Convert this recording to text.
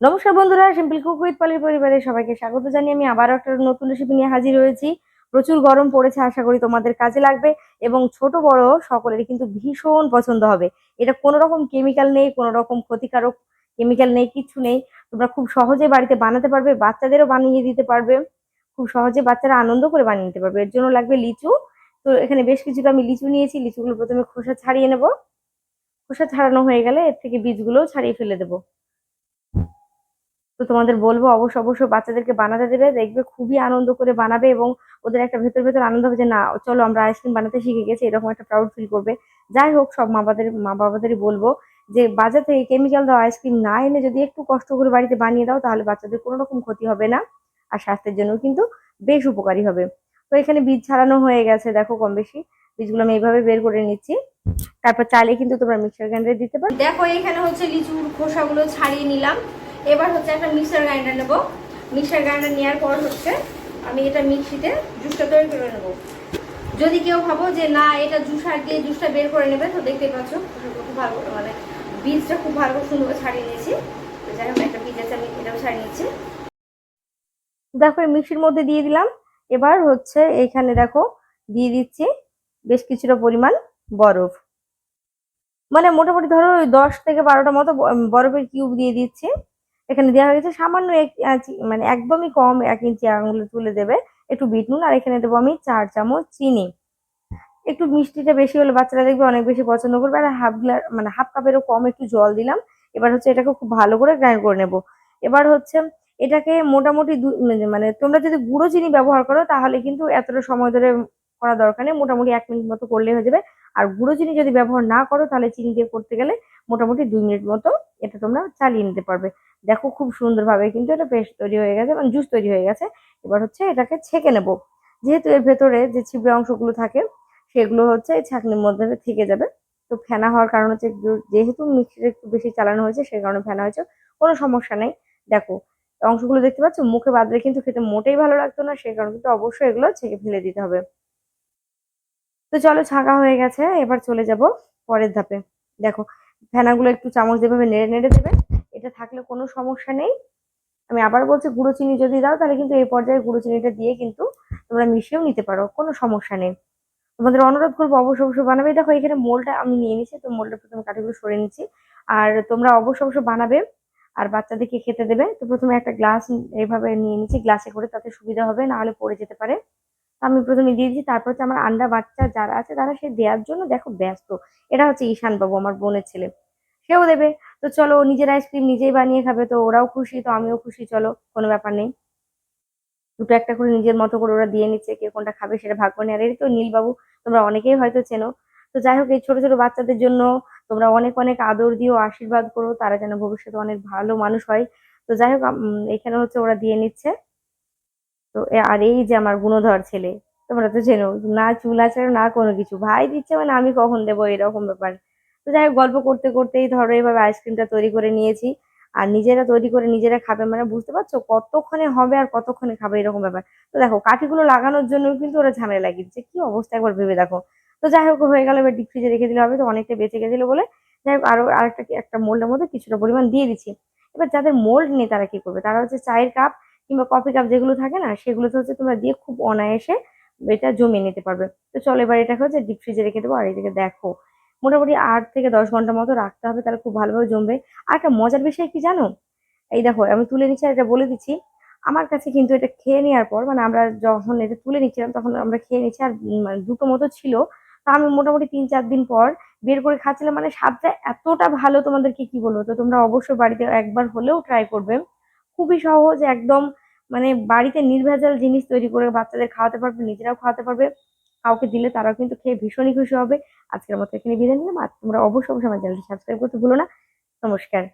নমস্কার বন্ধুরা simple cook with পালির পরিবারের সবাইকে স্বাগত জানিয়ে আমি আবারও একটা নতুন রেসিপি নিয়ে হাজির হয়েছি। প্রচুর গরম পড়েছে, আশা করি তোমাদের কাজে লাগবে এবং ছোট বড় সকলেরই কিন্তু ভীষণ পছন্দ হবে। এটা কোনো রকম কেমিক্যাল নেই, কোনো রকম ক্ষতিকারক কেমিক্যাল নেই, কিছু নেই। তোমরা খুব সহজে বাড়িতে বানাতে পারবে, বাচ্চাদেরও বানিয়ে দিতে পারবে। খুব সহজে বাচ্চারা আনন্দ করে বানিয়ে নিতে পারবে। এর জন্য লাগবে লিচু। তো এখানে বেশ কিছুটা আমি লিচু নিয়েছি, লিচুগুলো প্রথমে খোসা ছাড়িয়ে নেব। খোসা ছাড়ানো হয়ে গেলে এর থেকে বীজগুলোও ছাড়িয়ে ফেলে দেবো। তো তোমাদের বলব অবশ্য অবশ্যই বাচ্চাদেরকে বানাতে দেবে, দেখবে খুবই আনন্দ করে বানাবে এবং ওদের একটা ভেতর ভেতর আনন্দ হবে যে, না, চলো আমরা আইসক্রিম বানাতে শিখে গেছি, এরকম একটা প্রাউড ফিল করবে। যাই হোক, সব মা বাবাদের মা বাবাদেরই বলব যে, বাজার থেকে কেমিক্যাল দেওয়া আইসক্রিম না এনে যদি একটু কষ্ট করে বাড়িতে বানিয়ে দাও, তাহলে বাচ্চাদের কোনো রকম ক্ষতি হবে না আর স্বাস্থ্যের জন্য কিন্তু বেশ উপকারী হবে। তো এখানে বীজ ছাড়ানো হয়ে গেছে, দেখো কম বেশি। বীজগুলো আমি এইভাবে বের করে নিচ্ছি। তারপর চাইলে কিন্তু তোমরা মিক্সার গ্রাইন্ডারে দিতে পারো। দেখো, এখানে হচ্ছে লিচুর খোসাগুলো ছাড়িয়ে নিলাম। এবার হচ্ছে একটা মিক্সার গ্রাইন্ডার নেব। মিক্সার গ্রাইন্ডার নেওয়ার পর হচ্ছে আমি এটা মিক্সিতে জুসটা তৈরি করে নেব। যদি কেউ ভাবো যে না, এটা জুসার দিয়ে জুসটা বের করে নেবে, তো দেখতে পাচ্ছ খুব ভালো মানে বীজটা খুব ভালো সুন্দর ছাড়িয়ে নিয়েছি। যাই হোক, একটা বীজ আছে, আমি এটাও ছাড়িয়ে নিচ্ছি। দেখো মিক্সির মধ্যে দিয়ে দিলাম। এবার হচ্ছে এইখানে দেখো, দিয়ে দিচ্ছি বেশ কিছুটা পরিমাণ বরফ। মানে মোটামুটি ধরো দশ থেকে বারোটা মতো বরফের কিউব দিয়ে দিচ্ছি। এখানে দেওয়া হয়েছে সামান্য এক মানে একদমই কম এক ইঞ্চি আঙুলে তুলে দেবে। একটু বিট নুন, আর এখানে দেবো আমি চার চামচ চিনি। একটু মিষ্টিটা বেশি হলে বাচ্চারা দেখবে অনেক বেশি পছন্দ করবে, আর হাফ গ্লাস মানে হাফ কাপেরও কম একটু জল দিলাম। এবার হচ্ছে এটাকে খুব ভালো করে গ্রাইন্ড করে নেব। এবার হচ্ছে এটাকে মোটামুটি মানে তোমরা যদি গুঁড়ো চিনি ব্যবহার করো, তাহলে কিন্তু এতটা সময় ধরে করা দরকার নেই। মোটামুটি এক মিনিট মতো করলে হয়ে যাবে। আর গুঁড়ো চিনি যদি ব্যবহার না করো, তাহলে চিনি দিয়ে করতে গেলে মোটামুটি দুই মিনিট মতো এটা তোমরা চালিয়ে নিতে পারবে। দেখো খুব সুন্দরভাবে কিন্তু এটা পেস্ট তৈরি হয়ে গেছে মানে জুস তৈরি হয়ে গেছে। এবার হচ্ছে এটাকে ছেঁকে নেব। যেহেতু এর ভেতরে যে ছিবড়ে অংশগুলো থাকে, সেগুলো হচ্ছে এই ছাঁকনির মধ্যে থেকে যাবে। তো ফেনা হওয়ার কারণ হচ্ছে যেহেতু মিক্সিটা একটু বেশি চালানো হয়েছে সেই কারণে ফেনা হয়েছে। কোনো সমস্যা নেই। দেখো, অংশগুলো দেখতে পাচ্ছ? মুখে বাদলে কিন্তু খেতে মোটেই ভালো লাগতো না সেই কারণে কিন্তু অবশ্যই এগুলো ছেঁকে ফেলে দিতে হবে। তো চলো, ছাঁকা হয়ে গেছে। এবার চলে যাব পরের ধাপে। দেখো ফেনাগুলো একটু চামচ দিয়ে ভাবে নেড়ে নেড়ে দেবে এটা থাকলে কোনো সমস্যা নেই। আমি আবার বলছি, গুঁড়ো চিনি যদি দাও, তাহলে কিন্তু এই পর্যায়ে গুঁড়ো চিনিটা দিয়ে কিন্তু তোমরা মিশিয়েও নিতে পারো, কোনো সমস্যা নেই। তোমাদের অনুরোধ করব, অবশ্য অবশ্যই বানাবে। দেখো, এখানে মোলটা আমি নিয়ে নিচ্ছি তো মোলটা প্রথমে কাঠিগুলো সরে নিচ্ছি। আর তোমরা অবশ্য অবশ্য বানাবে, আর বাচ্চাদেরকে খেতে দেবে। তো প্রথমে একটা গ্লাস এইভাবে নিয়ে নিচ্ছি, গ্লাসে করে তাতে সুবিধা হবে, না হলে পড়ে যেতে পারে। আমি প্রথমে দিয়ে দিচ্ছি তারপর হচ্ছে আমার আন্ডা বাচ্চা যারা আছে তারা সে দেওয়ার জন্য দেখো ব্যস্ত। এটা হচ্ছে ঈশান বাবু আমার বোনের ছেলে। সেও দেবে। তো চলো নিজের আইসক্রিম নিজেই বানিয়ে খাবে, তো ওরাও খুশি, তো আমিও খুশি, চলো, কোনো ব্যাপার নেই। দুটো একটা করে নিজের মতো করে ওরা দিয়ে নিচ্ছে, কে কোনটা খাবে সেটা ভাগ করে আর এই তো নীলবাবু, তোমরা অনেকেই হয়তো চেনো। তো যাই হোক, এই ছোট ছোট বাচ্চাদের জন্য তোমরা অনেক অনেক আদর দিও, আশীর্বাদ করো, তারা যেন ভবিষ্যতে অনেক ভালো মানুষ হয়। তো যাই হোক এখানে হচ্ছে ওরা দিয়ে নিচ্ছে। তো আর এই যে আমার গুণধর ছেলে, তোমরা তো চেনো, না চুল আছে না কোনো কিছু। ভাই দিচ্ছে মানে আমি কখন দেবো এরকম ব্যাপার। তো যাই গল্প করতে করতেই ধরো এইভাবে আইসক্রিমটা তৈরি করে নিয়েছি। আর নিজেরা তৈরি করে নিজেরা খাবে মানে বুঝতে পারছ কতক্ষণে হবে আর কতক্ষণে খাবে এরকম ব্যাপার। তো দেখো, কাঠিগুলো লাগানোর জন্য কিন্তু ওরা ঝামেলা লাগিয়েছে কি অবস্থা একবার ভেবে দেখো। তো যাই হোক, হয়ে গেল, এবার ডিপ ফ্রিজে রেখে দিলে হবে তো, অনেকটা বেঁচে গেছিল বলে। যাই হোক, আরও আরেকটা একটা মোল্ডের মধ্যে কিছুটা পরিমাণ দিয়ে দিচ্ছি। এবার যাদের মোল্ড নেই তারা কি করবে? তারা হচ্ছে চায়ের কাপ কিংবা কফি কাপ যেগুলো থাকে না, সেগুলোতে হচ্ছে তোমরা দিয়ে খুব অনায়াসে এটা জমিয়ে নিতে পারবে। তো চলো এবার এটাকে হচ্ছে ডিপ ফ্রিজে রেখে দেবো, আর এদিকে দেখো, মোটামুটি আট থেকে দশ ঘণ্টা মতো রাখতে হবে, তাহলে খুব ভালোভাবে জমবে। আর একটা মজার বিষয় কি জানো? এই দেখো, আমি তুলে নিচ্ছি এটা বলে দিচ্ছি। আমার কাছে কিন্তু এটা খেয়ে নেওয়ার পর মানে আমরা যখন এটা তুলে নিচ্ছিলাম, তখন আমরা খেয়ে নিচ্ছি আর মানে দুটো মতো ছিল। তা আমি মোটামুটি তিন চার দিন পর বের করে খাচ্ছিলাম মানে স্বাদটা এতটা ভালো তোমাদেরকে কি বলব? তো তোমরা অবশ্যই বাড়িতে একবার হলেও ট্রাই করবে। খুবই সহজ, একদম মানে বাড়িতে নির্ভেজাল জিনিস তৈরি করে বাচ্চাদের খাওয়াতে পারবে, নিজেরাও খাওয়াতে পারবে। কাউকে দিলে তারাও কিন্তু খেয়ে ভীষণই খুশি হবে। আজকের মতো এখানে বিদায় নিলাম। আর তোমরা অবশ্যই অবশ্যই চ্যানেলটি সাবস্ক্রাইব করতে ভুলো না। নমস্কার।